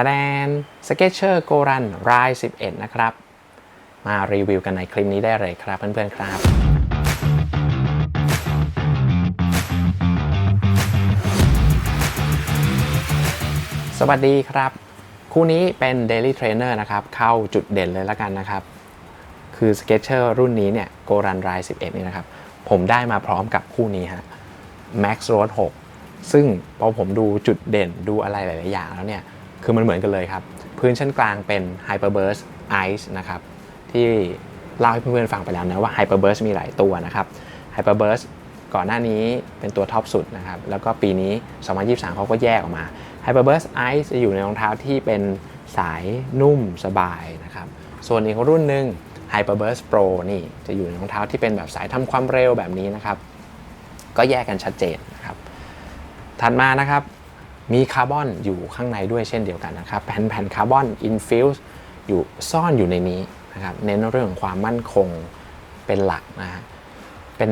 ทแดนสเก็ตเชอร์โกรันราย 11 นะครับ มารีวิวกันในคลิปนี้ได้เลยครับเพื่อนๆครับ สวัสดีครับ คู่นี้เป็น Daily Trainer นะครับ เข้าจุดเด่นเลยละกันนะครับ คือ Sketcher รุ่นนี้เนี่ยโกรันราย 11 นี่นะครับ ผมได้มาพร้อมกับคู่นี้ฮะ Max Road 6 ซึ่งพอผมดูจุดเด่นดูอะไรหลาย ๆ อย่างแล้วเนี่ย คือมันเหมือนกันเลยครับ พื้นชั้นกลางเป็น Hyperburst Ice นะครับที่เล่าให้เพื่อนๆฟังไปแล้วนะว่า Hyperburst มีหลายตัวนะครับ Hyperburst ก่อนหน้านี้เป็นตัวท็อปสุดนะครับ แล้วก็ปีนี้ 2023 เขาก็แยกออกมา Hyperburst Ice จะอยู่ในรองเท้าที่เป็นสายนุ่มสบายนะครับ ส่วนอีกรุ่นหนึ่ง Hyperburst Pro นี่จะอยู่ในรองเท้าที่เป็นแบบสายทำความเร็วแบบนี้นะครับ ก็แยกกันชัดเจนนะครับ ถัดมานะครับ มีคาร์บอนอยู่ข้างในด้วยเช่นเดียวกันนะครับ แผ่นแผ่นคาร์บอนอินฟิวส์อยู่ซ่อนอยู่ในนี้นะครับ เน้นเรื่องความมั่นคงเป็นหลักนะฮะเป็น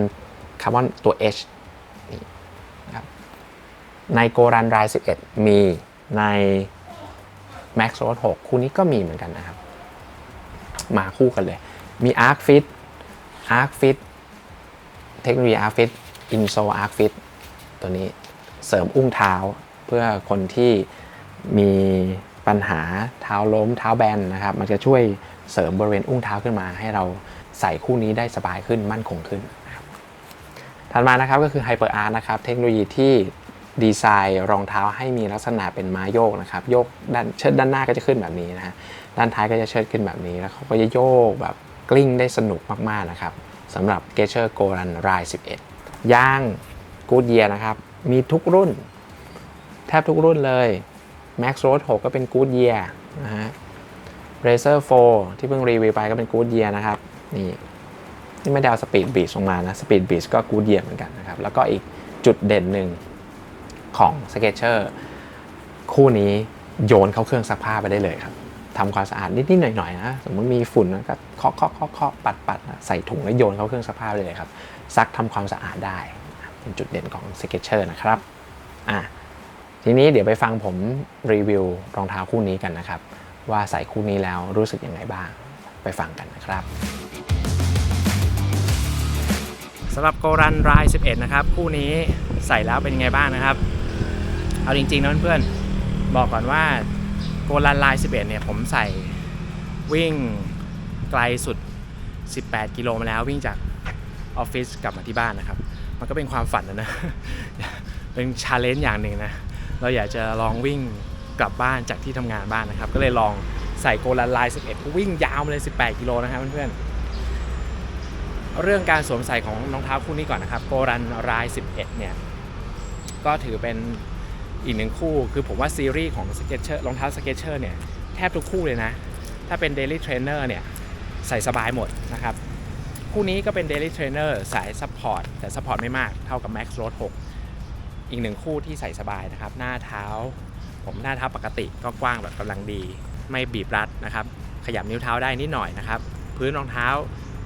คาร์บอนตัว H นี่นะครับ ในโกรันราย 11 มีใน Max Road 6คู่นี้ก็มีเหมือนกันนะครับ มาคู่กันเลย มี Arc Fit Arc Fit เทคโนโลยี Arc Fit i n s o l Arc Fit ตัวนี้เสริมอุ้งเท้า เพื่อคนที่มีปัญหาเท้าล้มเท้าแบนนะครับ มันจะช่วยเสริมบริเวณอุ้งเท้าขึ้นมา ให้เราใส่คู่นี้ได้สบายขึ้นมั่นคงขึ้นถัดมานะครับก็คือ Hyper Art นะครับเทคโนโลยีที่ดีไซน์รองเท้าให้มีลักษณะเป็นม้าโยกนะครับโยกด้านเชิดด้านหน้าก็จะขึ้นแบบนี้นะฮะด้านท้ายก็จะเชิดขึ้นแบบนี้แล้วเขาก็จะโยกแบบกลิ้งได้สนุกมากๆนะครับสำหรับ g e t c h e r Go Run Ride 11 ย่าง Good Year นะครับมีทุกรุ่น แทบทุกรุ่นเลย Max Road 6 ก็เป็น Good Year นะฮะ Racer 4 ที่เพิ่งรีวิวไปก็เป็น Good Year นะครับ นี่นี่ไม่ได้เอา Speed Beach ลงมานะ Speed Beach ก็ Good Year เหมือนกันนะครับ แล้วก็อีกจุดเด่นหนึ่งของ Sketcher คู่นี้โยนเข้าเครื่องซักผ้าไปได้เลยครับทำความสะอาดนิดๆหน่อยๆนะสมมติมีฝุ่นก็เคาะเคาะเคาะเคาะปัดปัดใส่ถุงแล้วโยนเข้าเครื่องซักผ้าไปเลยครับซักทำความสะอาดได้ เป็นจุดเด่นของ Sketcher นะครับอะ ทีนี้เดี๋ยวไปฟังผมรีวิวรองเท้าคู่นี้กันนะครับ ว่าใส่คู่นี้แล้วรู้สึกยังไงบ้าง ไปฟังกันนะครับสำหรับโกรันราย 11 นะครับ คู่นี้ใส่แล้วเป็นยังไงบ้างนะครับ เอาจริงๆนะเพื่อนๆบอกก่อนว่าโกรันลาย 11 เนี่ยผมใส่วิ่งไกลสุด 18 กิโลมาแล้ววิ่งจากออฟฟิศกลับมาที่บ้านนะครับ มันก็เป็นความฝันนะนะ เป็นชาเลนจ์อย่างหนึ่งนะ เราอยากจะลองวิ่งกลับบ้านจากที่ทำงานบ้านนะครับ ก็เลยลองใส่โกลันไลน์11ก็วิ่งยาวมาเลย 18 กิโลนะครับเพื่อนๆเรื่องการสวมใส่ของรองเท้าคู่นี้ก่อนนะครับโกรันไลน์11 เนี่ย ก็ถือเป็นอีกหนึ่งคู่คือผมว่าซีรีส์ของสเก็ตเชอร์รองเท้าสเก็ตเชอร์เนี่ย แทบทุกคู่เลยนะ ถ้าเป็น Daily Trainer เนี่ย ใส่สบายหมดนะครับ คู่นี้ก็เป็น Daily Trainer สายซัพพอร์ตแต่ซัพพอร์ตไม่มากเท่ากับ Max Road 6 อีกหนึ่งคู่ที่ใส่สบายนะครับ หน้าเท้า ผมหน้าเท้าปกติก็กว้างแบบกำลังดี ไม่บีบรัดนะครับ ขยับนิ้วเท้าได้นิดหน่อยนะครับ พื้นรองเท้า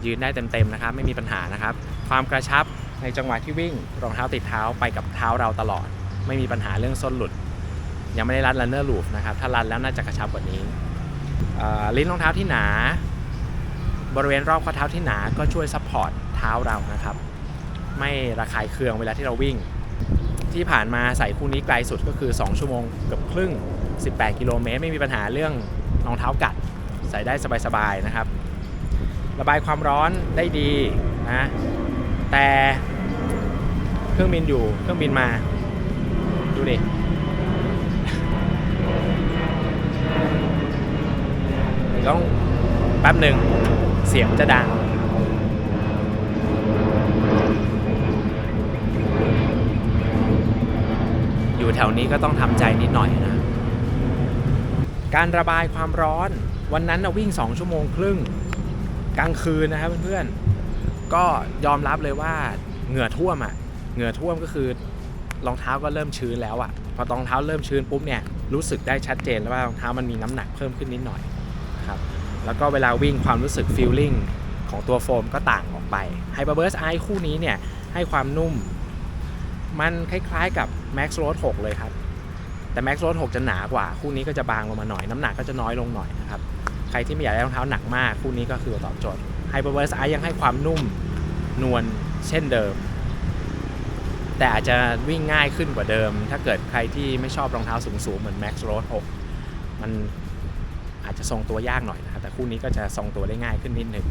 ยืนได้เต็มๆนะครับ ไม่มีปัญหานะครับ ความกระชับในจังหวะที่วิ่งรองเท้าติดเท้าไปกับเท้าเราตลอด ไม่มีปัญหาเรื่องส้นหลุด ยังไม่ได้รัด runner loop นะครับ ถ้ารัดแล้วน่าจะกระชับกว่านี้ลิ้นรองเท้าที่หนา บริเวณรอบข้อเท้าที่หนาก็ช่วยซัพพอร์ตเท้าเรานะครับ ไม่ระคายเคืองเวลาที่เราวิ่ง ที่ผ่านมาใส่คู่นี้ไกลสุดก็คือ 2 ชั่วโมงเกือบครึ่ง 18 กิโลเมตร ไม่มีปัญหาเรื่องรองเท้ากัด ใส่ได้สบายๆนะครับ ระบายความร้อนได้ดีนะแต่เครื่องบินอยู่เครื่องบินมา ดูดิต้องแป๊บหนึ่งเสียงจะดัง อยู่แถวนี้ก็ต้องทำใจนิดหน่อยนะ การระบายความร้อนวันนั้นนะวิ่ง 2 ชั่วโมงครึ่ง กลางคืนนะครับเพื่อนๆ ก็ยอมรับเลยว่าเหงื่อท่วมอะ่ะ เหงื่อท่วมก็คือรองเท้าก็เริ่มชื้นแล้วอะ่ะ พอรองเท้าเริ่มชื้นปุ๊บเนี่ยรู้สึกได้ชัดเจนแล้วว่ารองเท้ามันมีน้ำหนักเพิ่มขึ้นนิดหน่อยครับ แล้วก็เวลาวิ่งความรู้สึกฟีลลิ่งของตัวโฟมก็ต่างออกไป Hyperburst Ice คู่นี้เนี่ยให้ความนุ่ม มันคล้ายๆกับ Max Road 6 เลยครับ แต่ Max Road 6 จะหนากว่า คู่นี้ก็จะบางลงมาหน่อย น้ำหนักก็จะน้อยลงหน่อยนะครับ ใครที่ไม่อยากได้รองเท้าหนักมาก คู่นี้ก็คือตอบโจทย์ Hyperverse I ยังให้ความนุ่มนวลเช่นเดิม แต่อาจจะวิ่งง่ายขึ้นกว่าเดิม ถ้าเกิดใครที่ไม่ชอบรองเท้าสูงๆ เหมือน Max Road 6 มันอาจจะทรงตัวยากหน่อยนะครับ แต่คู่นี้ก็จะทรงตัวได้ง่ายขึ้นนิดหนึ่ง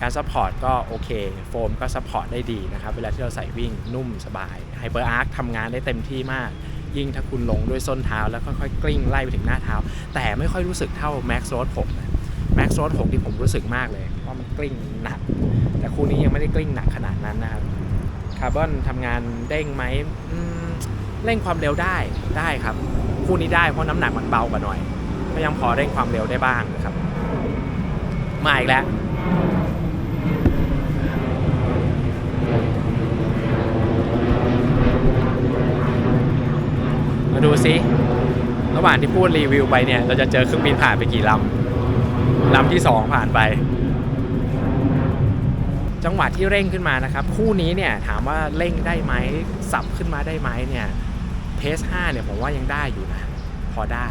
การซัพพอร์ตก็โอเค โฟมก็ซัพพอร์ตได้ดีนะครับ เวลาที่เราใส่วิ่งนุ่มสบาย Hyper Arc ทำงานได้เต็มที่มาก ยิ่งถ้าคุณลงด้วยส้นเท้าแล้วค่อยๆกลิ้งไล่ไปถึงหน้าเท้า แต่ไม่ค่อยรู้สึกเท่า Max Road 6 นะ Max Road 6ที่ผมรู้สึกมากเลยว่ามันกลิ้งหนัก แต่คู่นี้ยังไม่ได้กลิ้งหนักขนาดนั้นนะครับคาร์บอนทำงานเด้งไหมมเร่งความเร็วได้ได้ครับ คู่นี้ได้เพราะน้ำหนักมันเบากว่าหน่อย ก็ยังพอเร่งความเร็วได้บ้างนะครับมาอีกแล้ว ดูซิ ระหว่างที่พูดรีวิวไปเนี่ย เราจะเจอเครื่องบินผ่านไปกี่ลำลำที่2ผ่านไป จังหวะที่เร่งขึ้นมานะครับ คู่นี้เนี่ยถามว่าเร่งได้ไหมสับขึ้นมาได้ไหมเนี่ยเพส5เนี่ยผมว่ายังได้อยู่นะ พอได้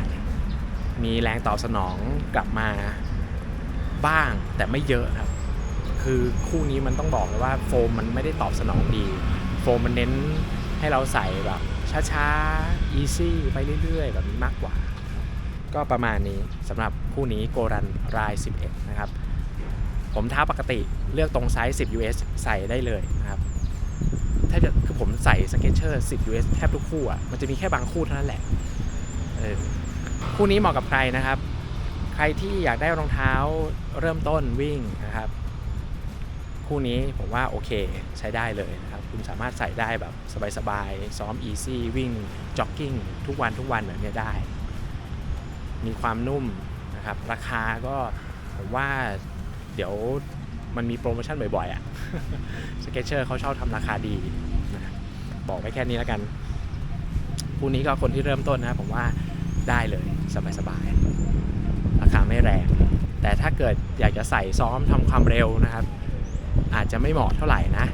มีแรงตอบสนองกลับมาบ้างแต่ไม่เยอะครับ คือคู่นี้มันต้องบอกเลยว่าโฟมมันไม่ได้ตอบสนองดี โฟมมันเน้นให้เราใส่แบบ ช้าๆ easy ไปเรื่อย ๆ แบบนี้มากกว่า ก็ประมาณนี้สำหรับคู่นี้โกรันราย 11 นะครับ ผมเท้าปกติเลือกตรงไซส์ 10 US ใส่ได้เลยนะครับถ้าจะคือผมใส่สเก็ตเชอร์ 10 US แทบทุกคู่อะมันจะมีแค่บางคู่เท่านั้นแหละเออคู่นี้เหมาะกับใครนะครับ ใครที่อยากได้รองเท้าเริ่มต้นวิ่งนะครับ คู่นี้ผมว่าโอเคใช้ได้เลยนะครับ คุณสามารถใส่ได้แบบสบายๆ ซ้อม easy วิ่งจ็อกกิ้งทุกวันทุกวันแบบนี้ได้ มีความนุ่มนะครับ ราคาก็ผมว่าเดี๋ยวมันมีโปรโมชั่นบ่อยๆอะ่ะสเก็ตเชอร์เขาชอบทำราคาดีนะบอกไว้แค่นี้แล้วกันคู่นี้ก็คนที่เริ่มต้นนะผมว่าได้เลยสบายๆ ราคาไม่แรง แต่ถ้าเกิดอยากจะใส่ซ้อมทำความเร็วนะครับ อาจจะไม่เหมาะเท่าไหร่นะ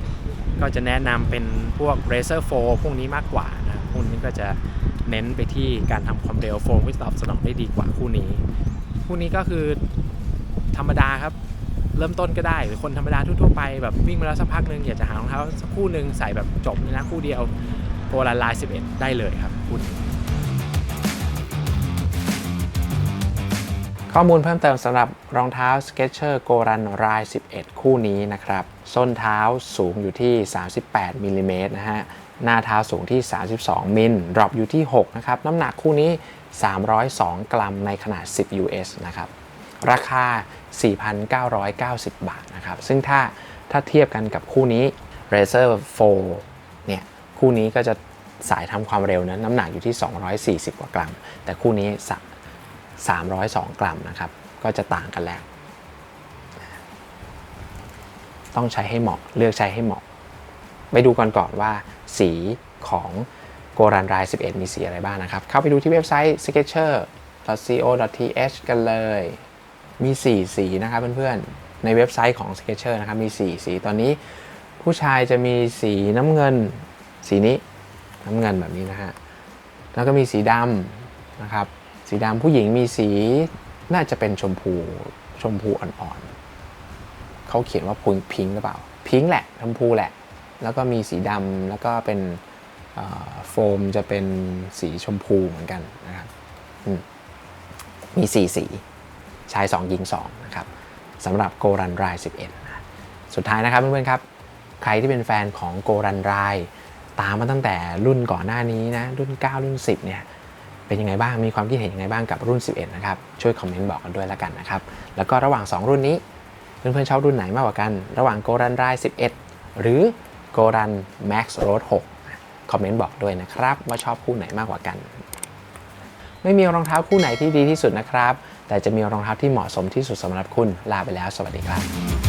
ก็จะแนะนำเป็นพวก Racer 4 พวกนี้มากกว่านะครับพวกนี้ก็จะเน้นไปที่การทำความเร็วโฟมที่ตอบสนองได้ดีกว่าคู่นี้ คู่นี้ก็คือธรรมดาครับเริ่มต้นก็ได้หรือคนธรรมดาทั่วๆไปแบบวิ่งมาแล้วสักพักหนึ่งอยากจะหารองเท้าสักคู่หนึ่งใส่แบบจบเลยนะคู่เดียวโกลาลาย11 ได้เลยครับคุณ ข้อมูลเพิ่มเติมสำหรับรองเท้า Skechers Go Run Ride 11 คู่นี้นะครับ ส้นเท้าสูงอยู่ที่ 38มิลลิเมตรนะฮะ หน้าเท้าสูงที่ 32 มิลดรอปอยู่ที่ 6 นะครับ น้ำหนักคู่นี้ 302 กรัมในขนาด 10 US นะครับ ราคา 4,990 บาทนะครับ ซึ่งถ้าถ้าเทียบกันกับคู่นี้ Racer 4 เนี่ย คู่นี้ก็จะสายทำความเร็วนะน้ำหนักอยู่ที่ 240 กว่ากรัม แต่คู่นี้ 302 กรัมนะครับ ก็จะต่างกันแล้ว ต้องใช้ให้เหมาะเลือกใช้ให้เหมาะ ไปดูก่อนก่อนว่า สีของโกรันราย 11 มีสีอะไรบ้างนะครับ เข้าไปดูที่เว็บไซต์ sketcher.co.th กันเลย มี 4 สีนะครับเพื่อนๆ ในเว็บไซต์ของ Sketcher นะครับ มี 4 สีตอนนี้ผู้ชายจะมีสีน้ำเงิน สีนี้น้ำเงินแบบนี้นะฮะ แล้วก็มีสีดำนะครับ สีดำผู้หญิงมีสีน่าจะเป็นชมพูชมพูอ่อนๆเขาเขียนว่าพิงพิงหรือเปล่า พิงแหละชมพูแหละ แล้วก็มีสีดำแล้วก็เป็นโฟมจะเป็นสีชมพูเหมือนกันนะครับมีสีสีชาย 2 หญิง2นะครับสำหรับโกรันราย 11นะสุดท้ายนะครับเพื่อนๆครับ ใครที่เป็นแฟนของโกรันราย ตามมาตั้งแต่รุ่นก่อนหน้านี้นะรุ่น 9 รุ่น 10เนี่ย เป็นยังไงบ้างมีความคิดเห็นยังไงบ้างกับรุ่น 11 นะครับ ช่วยคอมเมนต์บอกกันด้วยแล้วกันนะครับ แล้วก็ระหว่าง 2 รุ่นนี้ เพื่อนๆชอบรุ่นไหนมากกว่ากัน ระหว่างโกรันร11 หรือโกรัน Max Road 6 คอมเมนต์บอกด้วยนะครับ ว่าชอบคู่ไหนมากกว่ากัน ไม่มีรองเท้าคู่ไหนที่ดีที่สุดนะครับ แต่จะมีรองเท้าที่เหมาะสมที่สุดสำหรับคุณลาไปแล้ว สวัสดีครับ